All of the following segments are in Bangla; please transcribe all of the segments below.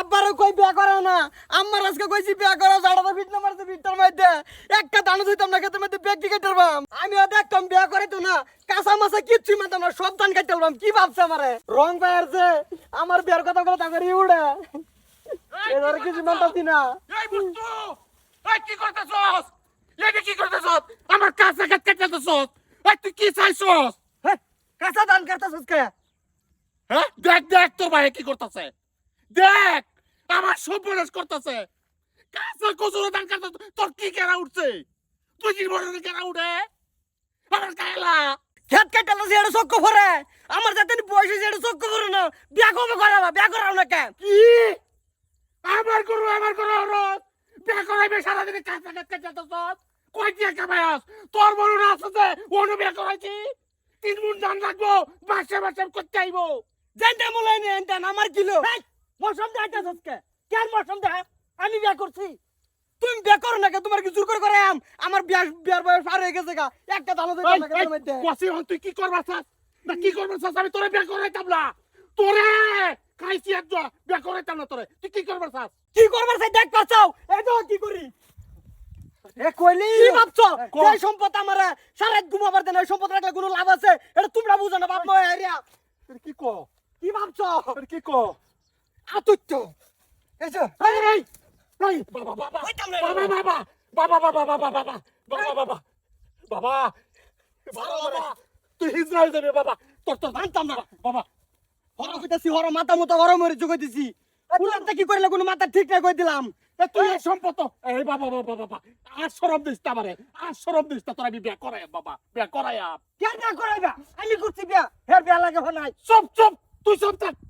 আব্বারও কই বিয়া করো না? আম্মার আজকে কইছি বিয়া করো জাড়া তো ফিট নাম্বার তো ফিটটার মধ্যে একটা দানা ধুইতাম না খেতে মধ্যে ব্যাগ দিকে টারবাম আমিও দেখতাম বিয়া করে তো না কাঁচা মাছা কিচ্ছুই সব ধান কাটতে পারবাম কি ভাবছে আমারে? রং পায়ারছে আমার বিয়ার কথা বলে তাকে উড়ে কিছু মানতাছি না। কি করতেছস? এই কি করতেছস? আমার কাছে কাট কাটতেছস। তুই কি চাইছস? কাঁচা ধান কাটতেছিস কে? হ্যাঁ? দেখ দেখ তোর ভাই কি করতেছে। দেখ! আমার সর্বনাশ করতেছে। কাছে কচুর তোর কি কেনা উঠছে? তুই কি বড় কেনা উঠে? আমার খেত কাটালো এটা চক্ক ভরে আমার যাতে বয়স হয়েছে এটা চক্ক ভরে না। বিয়া কবে করাবা বিয়া করাও না কেন? কি? আমার গরু আমার গরু রোজ বিয়া করাইবে সারাদিনে কাছে কাট কাটতেছস কই দিয়ে কামায়াস তোর বড় না আছে অনু বিয়া করাইছি? তিন মুন দান রাখব মাসে করতে আইবো। যেনটা মলাই নেই আমার কিলো। মৌসুম দে একটা সসকে কেন মৌসুম দে আমি বিয়া করছি। তুমি বিয়া করো না কে তোমার কি জোর করে করে আম? আমার বিয়া বিয়ার বয়স পার হয়ে গেছে গা। একটা দালো দে না মধ্যে কসি হন তুই কি করবা চাস না কি করবা চাস আমি তোরে বিয়া করাইতাম না। তোরে! খাইছি একজন বিয়া করাইতাম না তোরে। তুই কি করবা চাস কি করবার চাই দেখ পাছাও এই তো কি করি? এ কইলি? কি ভাবছ। এই সম্পদ আমার সারা ঘুমাবার দেন এই সম্পদ রাখলে কোনো লাভ আছে? এটা তোমরা বুঝো না বাপ মা এরিয়া কি কো? কি ভাবছ? কি কো? এসো এই এই এই বাবা বাবা বাবা বাবা বাবা বাবা বাবা বাবা বাবা বাবা বাবা বাবা তুই ইসরায়েল যাবে বাবা তোর তোর জানতাম না বাবা হর কইতাছি হর মাথা মতো হয়ে যোগ দিছি পুরানটা কি করলে কোনো মাথা ঠিক না কই দিলাম এ তুই এই সম্পদ এই বাবা বাবা বাবা আর সরব দিস তা বারে আর সরব দিস তোর বিয়া করাই বাবা বিয়া করাই কেন না করাইবা আমি করছি বিয়া হের বিয়া লাগে হলাই চুপ চুপ তুই চুপ থাক হ্যাঁ?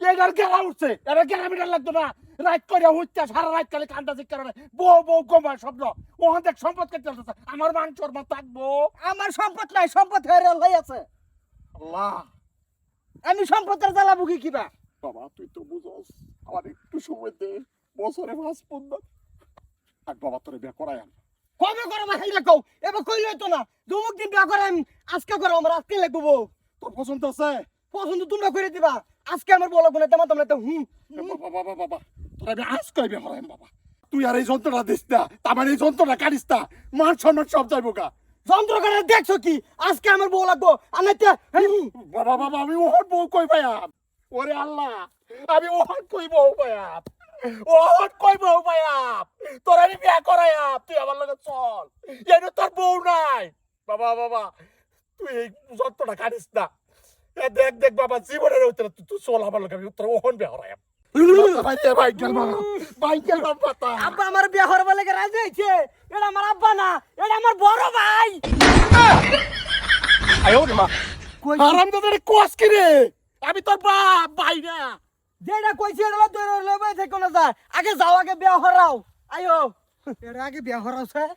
এটার গেলা উঠছে। এটা গেলা মিটার লাগতো না। রাত করে উঠতে সারা রাত কালে কান্দা জিক কারণে বউ বউ গমার শব্দ ওখান থেকে সম্পদ কেটে আসতেছে আমার মান চর্মা থাকব। আমার সম্পদ নাই সম্পদ হেরে লই আছে। আল্লাহ। আমি সম্পদের জ্বালা বুকি কিবা বাবা তুই তো বুঝস আমার একটু সময় দে বছরে পাঁচ পনেরো আর বাবা তোরে বিয়া করাই আন কবে করবা হেইলা কও এবার কইলে তো না। দুমুক দিন বিয়া করাম আজকে করো আমার আজকে লাগবো তোর পছন্দ আছে? পছন্দ তোমরা করে দিবা। আজকে আমার বলো কোনে তেমন তোমরা তো হুম বাবা বাবা বাবা তোর আমি আজ কই বিয়া বাবা? তুই আর এই যন্ত্রটা দিস না তার মানে এই যন্ত্রটা কাটিস না। মান সম্মান সব যাইব গা। যন্ত্র করে দেখছ কি? আজকে আমার বউ লাগবো আনাইতে বাবা বাবা আমি ওহন বউ কই পায়াম ওরে আল্লাহ আমি ওহন কই বউ পায়াম ওহন কই বউ পায়াম তোর আমি বিয়া করায়াম তুই আমার লগে চল। এনে তোর বউ নাই। বাবা বাবা তুই এই যন্ত্রটা কাটিস না। দেখ দেখ বাবা জীবনের উত্তর তুই তুই চল আমার লগে আমি তোর ওহন বিয়া করায়াম ভাই ভাই গেল বাবা ভাই গেল বাবা আব্বা আমার বিয়া হওয়ার বলে রাজি হয়েছে? এটা আমার আব্বা না এটা আমার বড় ভাই। আরাম দাদা কোস কি রে? আমি তোর বাপ ভাই না। যেটা কইছি এটা দৈর লবে থেকে না যায়। আগে যাও আগে বিয়া হরাও। আয়ো। এর আগে বিয়া হরাও স্যার।